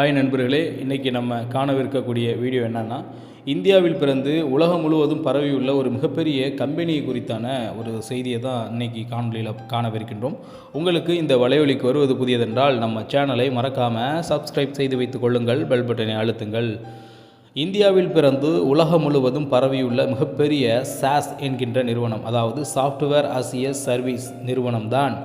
Hi நண்பர்களே. இன்றைக்கி நம்ம காணவிருக்கக்கூடிய வீடியோ என்னென்னா இந்தியாவில் பிறந்து உலகம் முழுவதும் பரவியுள்ள ஒரு மிகப்பெரிய கம்பெனி குறித்தான ஒரு செய்தியை தான் இன்றைக்கி காணொலியில் காணவிருக்கின்றோம். உங்களுக்கு இந்த வலையொலிக்கு வருவது புதியதென்றால் நம்ம சேனலை மறக்காமல் சப்ஸ்கிரைப் செய்து வைத்துக் கொள்ளுங்கள் பெல் பட்டனை அழுத்துங்கள். இந்தியாவில் பிறந்து உலகம் முழுவதும் பரவியுள்ள மிகப்பெரிய சாஸ் என்கின்ற நிறுவனம் அதாவது சாஃப்ட்வேர் அசிய சர்வீஸ் நிறுவனம்தான்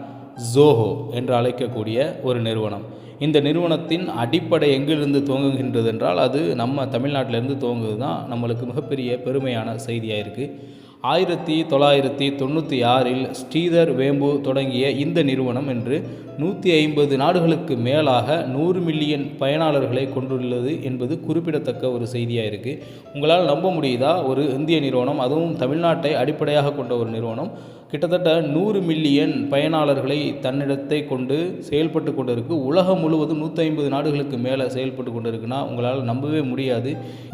ஜோஹோ என்று அழைக்கக்கூடிய ஒரு நிறுவனம். இந்த நிறுவனத்தின் அடிப்படை எங்கிருந்து துவங்குகின்றது என்றால் அது நம்ம தமிழ்நாட்டிலிருந்து துவங்குது தான் நம்மளுக்கு மிகப்பெரிய பெருமையான செய்தியாக இருக்குது ஆயிரத்தி தொள்ளாயிரத்தி தொண்ணூற்றி ஆறில் ஸ்ரீதர் வேம்பு தொடங்கிய இந்த நிறுவனம் என்று நூற்றி ஐம்பது நாடுகளுக்கு மேலாக நூறு மில்லியன் பயனாளர்களை கொண்டுள்ளது என்பது குறிப்பிடத்தக்க ஒரு செய்தியாக இருக்குது உங்களால் நம்ப முடியுதா? ஒரு இந்திய நிறுவனம் அதுவும் தமிழ்நாட்டை அடிப்படையாக கொண்ட ஒரு நிறுவனம். கிட்டத்தட்ட நூறு மில்லியன் பயனாளர்களை தன்னிடத்தை கொண்டு செயல்பட்டு கொண்டு இருக்குது உலகம் முழுவதும் நூற்றி ஐம்பது நாடுகளுக்கு மேலே செயல்பட்டு கொண்டு இருக்குன்னா உங்களால் நம்பவே முடியாது.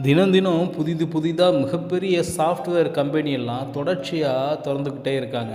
தினம் தினம் புதிது புதிதாக மிகப்பெரிய சாஃப்ட்வேர் கம்பெனி எல்லாம் தொடர்ச்சியாக திறந்துக்கிட்டே இருக்காங்க.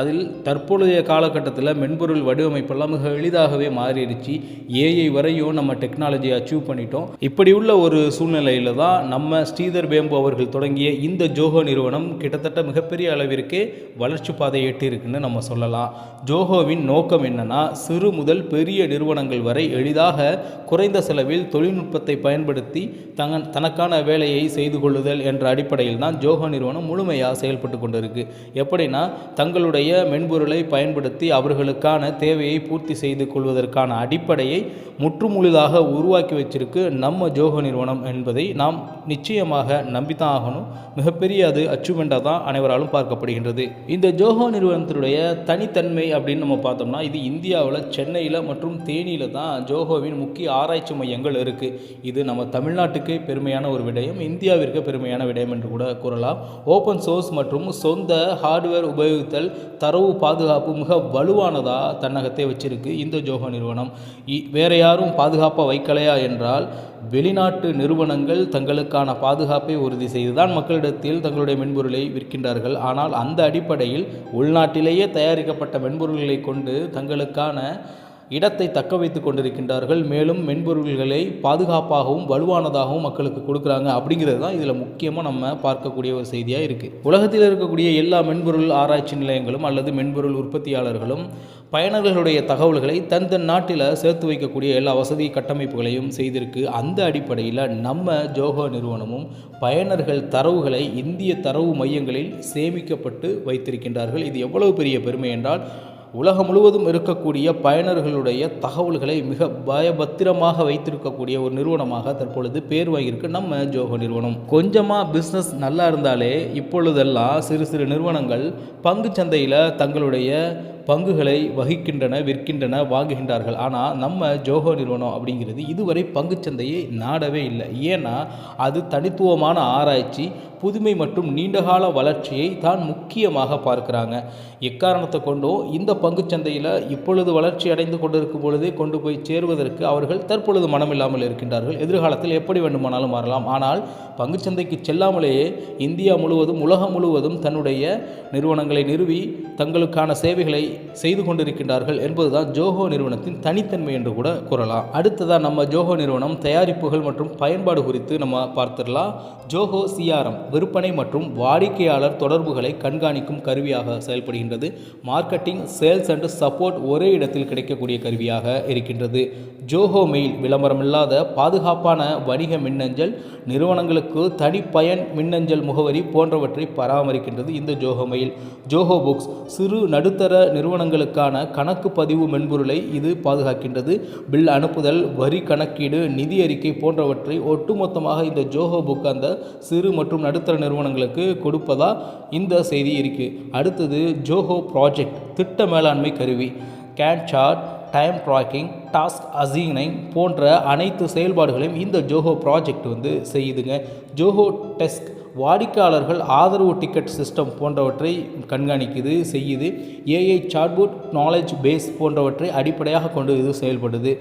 அதில் தற்பொழுதைய காலகட்டத்தில் மென்பொருள் வடிவமைப்பெல்லாம் மிக எளிதாகவே மாறிடுச்சு. ஏஐ வரையும் நம்ம டெக்னாலஜியை அச்சீவ் பண்ணிட்டோம். இப்படி உள்ள ஒரு சூழ்நிலையில் தான் நம்ம ஸ்ரீதர் வேம்பு அவர்கள் தொடங்கிய இந்த ஜோஹோ நிறுவனம் கிட்டத்தட்ட மிகப்பெரிய அளவிற்கு வளர்ச்சி பாதை எட்டியிருக்குன்னு நம்ம சொல்லலாம். ஜோஹோவின் நோக்கம் என்னன்னா சிறு முதல் பெரிய நிறுவனங்கள் வரை எளிதாக குறைந்த செலவில் தொழில்நுட்பத்தை பயன்படுத்தி தங்க தனக்கான வேலையை செய்து கொள்ளுதல் என்ற அடிப்படையில் தான் ஜோஹோ நிறுவனம் முழுமையாக செயல்பட்டு கொண்டிருக்கு. எப்படின்னா தங்களுடைய மென்பொருளை பயன்படுத்தி அவர்களுக்கான தேவையை பூர்த்தி செய்து கொள்வதற்கான அடிப்படையை முற்றுமுழுதாக உருவாக்கி வச்சிருக்கு நம்ம ஜோஹோ நிறுவனம் என்பதை நாம் நிச்சயமாக நம்பித்தான் ஆகணும். மிகப்பெரிய அது அச்சுமெண்டாக தான் அனைவராலும் பார்க்கப்படுகின்றது. இந்த ஜோஹோ நிறுவனத்தினுடைய தனித்தன்மை அப்படின்னு நம்ம பார்த்தோம்னா இது இந்தியாவில் சென்னையில் மற்றும் தேனியில் தான் ஜோஹோவின் முக்கிய ஆராய்ச்சி மையங்கள் இருக்குது இது நம்ம தமிழ்நாட்டுக்கு பெருமையான ஒரு விடயம் இந்தியாவிற்கு பெருமையான விடயம் என்று கூட கூறலாம். ஓப்பன் சோர்ஸ் மற்றும் சொந்த ஹார்ட்வேர் உபயோகித்தல் தரவு பாதுகாப்பு மிக வலுவானதாக தன்னகத்தை வச்சிருக்கு இந்த ஜோஹோ நிறுவனம். இ- வேற யாரும் பாதுகாப்பாக வைக்கலையா என்றால் வெளிநாட்டு நிறுவனங்கள் தங்களுக்கான பாதுகாப்பை உறுதி செய்துதான் மக்களிடத்தில் தங்களுடைய மென்பொருளை விற்கின்றார்கள். ஆனால் அந்த அடிப்படையில் உள்நாட்டிலேயே தயாரிக்கப்பட்ட மென்பொருள்களை கொண்டு தங்களுக்கான இடத்தை தக்க வைத்து கொண்டிருக்கின்றார்கள். மேலும் மென்பொருள்களை பாதுகாப்பாகவும் வலுவானதாகவும் மக்களுக்கு கொடுக்குறாங்க. அப்படிங்கிறது தான் இதில் முக்கியமாக நம்ம பார்க்கக்கூடிய ஒரு செய்தியாக இருக்குது உலகத்தில் இருக்கக்கூடிய எல்லா மென்பொருள் ஆராய்ச்சி நிலையங்களும் அல்லது மென்பொருள் உற்பத்தியாளர்களும் பயனர்களுடைய தகவல்களை தன் தன் நாட்டில் சேர்த்து வைக்கக்கூடிய எல்லா வசதி கட்டமைப்புகளையும் செய்திருக்கு. அந்த அடிப்படையில் நம்ம ஜோகோ நிறுவனமும் பயனர்கள் தரவுகளை இந்திய தரவு மையங்களில் சேமிக்கப்பட்டு வைத்திருக்கின்றார்கள். இது எவ்வளவு பெரிய பெருமை என்றால் உலகம் முழுவதும் இருக்கக்கூடிய பயனர்களுடைய தகவல்களை மிக பயபத்திரமாக வைத்திருக்கக்கூடிய ஒரு நிறுவனமாக தற்பொழுது பேர் வாங்கியிருக்கு நம்ம ஜோகோ நிறுவனம். கொஞ்சமாக பிஸ்னஸ் நல்லா இருந்தாலே இப்பொழுதெல்லாம் சிறு சிறு நிறுவனங்கள் பங்கு சந்தையில் தங்களுடைய பங்குகளை வகிக்கின்றன விற்கின்றன வாங்குகின்றார்கள். ஆனால் நம்ம ஜோஹோ நிறுவனம் அப்படிங்கிறது இதுவரை பங்குச்சந்தையை நாடவே இல்லை. ஏன்னா அது தனித்துவமான ஆராய்ச்சி புதுமை மற்றும் நீண்டகால வளர்ச்சியை தான் முக்கியமாக பார்க்குறாங்க. எக்காரணத்தை கொண்டோ இந்த பங்குச்சந்தையில் இப்பொழுது வளர்ச்சி அடைந்து கொண்டிருக்கும் பொழுதே கொண்டு போய் சேருவதற்கு அவர்கள் தற்பொழுது மனமில்லாமல் இருக்கின்றார்கள். எதிர்காலத்தில் எப்படி வேண்டுமானாலும் மாறலாம். ஆனால் பங்குச்சந்தைக்கு செல்லாமலேயே இந்தியா முழுவதும் உலகம் முழுவதும் தன்னுடைய நிறுவனங்களை நிறுவி தங்களுக்கான சேவைகளை செய்து கொண்டிருக்கின்றார்கள் என்பதுதான் ஜோஹோ நிறுவனத்தின் தனித்தன்மை என்று கூட கூறலாம். அடுத்ததாக நம்ம ஜோஹோ நிறுவனம் தயாரிப்புகள் மற்றும் பயன்பாடு குறித்து நம்ம பார்த்துடலாம். ஜோஹோ சிஆர்எம் விற்பனை மற்றும் வாடிக்கையாளர் தொடர்புகளை கண்காணிக்கும் கருவியாக செயல்படுகின்றது. மார்க்கெட்டிங் சேல்ஸ் அண்ட் சப்போர்ட் ஒரே இடத்தில் கிடைக்கக்கூடிய கருவியாக இருக்கின்றது. ஜோஹோ மெயில் விளம்பரமில்லாத பாதுகாப்பான வணிக மின்னஞ்சல் நிறுவனங்களுக்கு தனிப்பயன் மின்னஞ்சல் முகவரி போன்றவற்றை பராமரிக்கின்றது இந்த ஜோஹோ மெயில். ஜோஹோ புக்ஸ் சிறு நடுத்தர நிறுவனங்களுக்கான கணக்கு பதிவு மென்பொருளை இது பாதுகாக்கின்றது. பில் அனுப்புதல் வரி கணக்கீடு நிதி அறிக்கை போன்றவற்றை ஒட்டுமொத்தமாக இந்த ஜோஹோ புக் அந்த சிறு மற்றும் நடுத்தர நிறுவனங்களுக்கு கொடுப்பதா இந்த செய்தி இருக்கு. அடுத்தது ஜோஹோ ப்ராஜெக்ட் திட்ட மேலாண்மை கருவி Gantt chart time tracking task assigning போன்ற அனைத்து செயல்பாடுகளையும் இந்த ஜோஹோ ப்ராஜெக்ட் வந்து செய்யுதுங்க. ஜோஹோ டெஸ்க் வாடிக்கையாளர்கள் ஆதரவு டிக்கெட் சிஸ்டம் போன்றவற்றை கண்காணிக்குது செய்யுது. ஏஐ சாட்புட் நாலேஜ் பேஸ் போன்றவற்றை அடிப்படையாக கொண்டு இது செயல்படுது.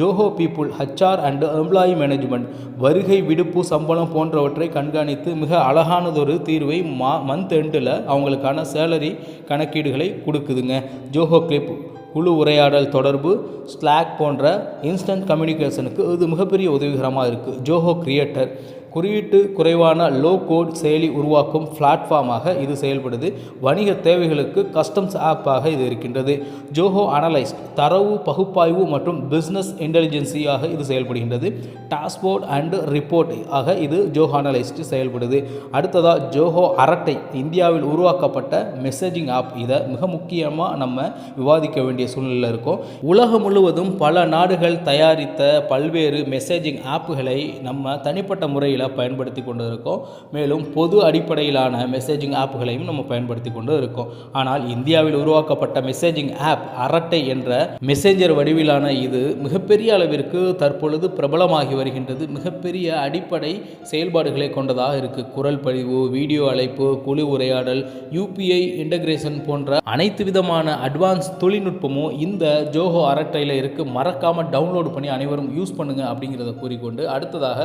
Zoho people HR and employee management வருகை விடுப்பு சம்பளம் போன்றவற்றை கண்காணித்து மிக அழகானதொரு தீர்வை மா மந்த் எண்டில் அவங்களுக்கான சேலரி கணக்கீடுகளை கொடுக்குதுங்க. ஜோஹோ கிளிப் குழு உரையாடல் தொடர்பு ஸ்லாக் போன்ற இன்ஸ்டன்ட் கம்யூனிகேஷனுக்கு இது மிகப்பெரிய உதவிகரமாக இருக்குது ஜோஹோ கிரியேட்டர் குறியீட்டு குறைவான லோ கோட் செயலி உருவாக்கும் பிளாட்ஃபார்மாக இது செயல்படுது. வணிக தேவைகளுக்கு கஸ்டம்ஸ் ஆப்பாக இது இருக்கின்றது. ஜோஹோ அனலைஸ் தரவு பகுப்பாய்வு மற்றும் பிஸ்னஸ் இன்டெலிஜென்சியாக இது செயல்படுகின்றது. டாஸ்போர்ட் அண்ட் ரிப்போர்ட் ஆக இது ஜோஹோ அனலைஸ்ட் செயல்படுது. அடுத்ததாக ஜோஹோ அரட்டை இந்தியாவில் உருவாக்கப்பட்ட மெசேஜிங் ஆப் இதை மிக முக்கியமாக நம்ம விவாதிக்க வேண்டிய சூழ்நிலையில் இருக்கும். உலகம் முழுவதும் பல நாடுகள் தயாரித்த பல்வேறு மெசேஜிங் ஆப்புகளை நம்ம தனிப்பட்ட முறையில் பயன்படுத்தி கொண்டு இருக்கோம் மேலும் பொது அடிப்படையிலான மெசேஜிங் ஆப்புகளையும் நம்ம பயன்படுத்தி கொண்டு இருக்கோம். ஆனால் இந்தியாவில் உருவாக்கப்பட்ட மெசேஜிங் ஆப் அரட்டை என்ற மெசேஞ்சர் வடிவிலான இது மிகப்பெரிய அளவிற்கு தற்பொழுது பிரபலமாகி வருகின்றது. மிகப்பெரிய அடிப்படை செயல்பாடுகளை கொண்டதாக இருக்குது குரல் பதிவு வீடியோ அழைப்பு குழு உரையாடல் யூபிஐ இன்டகிரேஷன் போன்ற அனைத்து விதமான அட்வான்ஸ் தொழில்நுட்பமும் இந்த ஜோஹோ அரட்டையில் இருக்குது மறக்காமல் டவுன்லோட் பண்ணி அனைவரும் யூஸ் பண்ணுங்க அப்படிங்கிறத கூறிக்கொண்டு அடுத்ததாக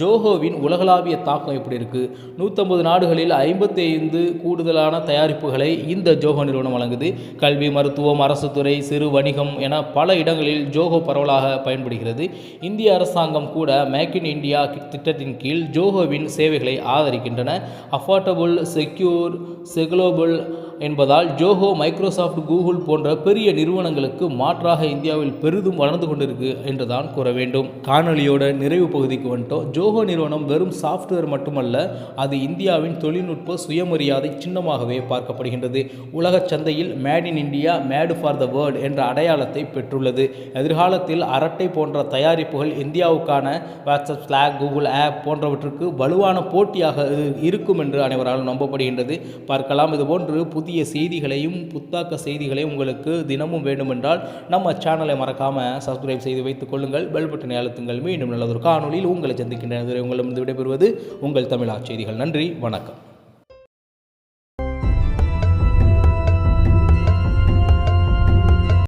ஜோஹோவின் உலகளாவிய தாக்கம் எப்படி இருக்குது நூற்றம்பது நாடுகளில் ஐம்பத்தி ஐந்து கூடுதலான தயாரிப்புகளை இந்த ஜோஹோ நிறுவனம் வழங்குது. கல்வி மருத்துவம் அரசு துறை சிறு வணிகம் என பல இடங்களில் ஜோஹோ பரவலாக பயன்படுகிறது. இந்திய அரசாங்கம் கூட மேக் இன் இந்தியா திட்டத்தின் கீழ் ஜோஹோவின் சேவைகளை ஆதரிக்கின்றன. அஃபோர்டபுள் செக்யூர் செகுலோபல் என்பதால் ஜோஹோ மைக்ரோசாஃப்ட் கூகுள் போன்ற பெரிய நிறுவனங்களுக்கு மாற்றாக இந்தியாவில் பெரிதும் வளர்ந்து கொண்டிருக்கு என்றுதான் கூற வேண்டும். காணொலியோட நிறைவு பகுதிக்கு வந்துட்டோம். ஜோஹோ நிறுவனம் வெறும் சாஃப்ட்வேர் மட்டுமல்ல அது இந்தியாவின் தொழில்நுட்ப சுயமரியாதை சின்னமாகவே பார்க்கப்படுகின்றது. உலக சந்தையில் made in India made for the world என்ற அடையாளத்தை பெற்றுள்ளது. எதிர்காலத்தில் அரட்டை போன்ற தயாரிப்புகள் இந்தியாவுக்கான வாட்ஸ்அப் ஸ்லாக் கூகுள் ஆப் போன்றவற்றுக்கு வலுவான போட்டியாக இருக்கும் என்று அனைவராலும் நம்பப்படுகின்றது. பார்க்கலாம். இதுபோன்று புதிய செய்திகளையும் புத்தாக்க செய்திகளையும் உங்களுக்கு தினமும் வேண்டுமென்றால் நம்ம சேனலை மறக்காமல் சப்ஸ்கிரைப் செய்து வைத்துக் கொள்ளுங்கள். பெல் பட்டனை அழுத்துங்கள். மீண்டும் நல்லதொரு காணொலியில் உங்களை சந்திக்கின்ற உங்களிடமிருந்து விடைபெறுவது உங்கள் தமிழா செய்திகள். நன்றி. வணக்கம்.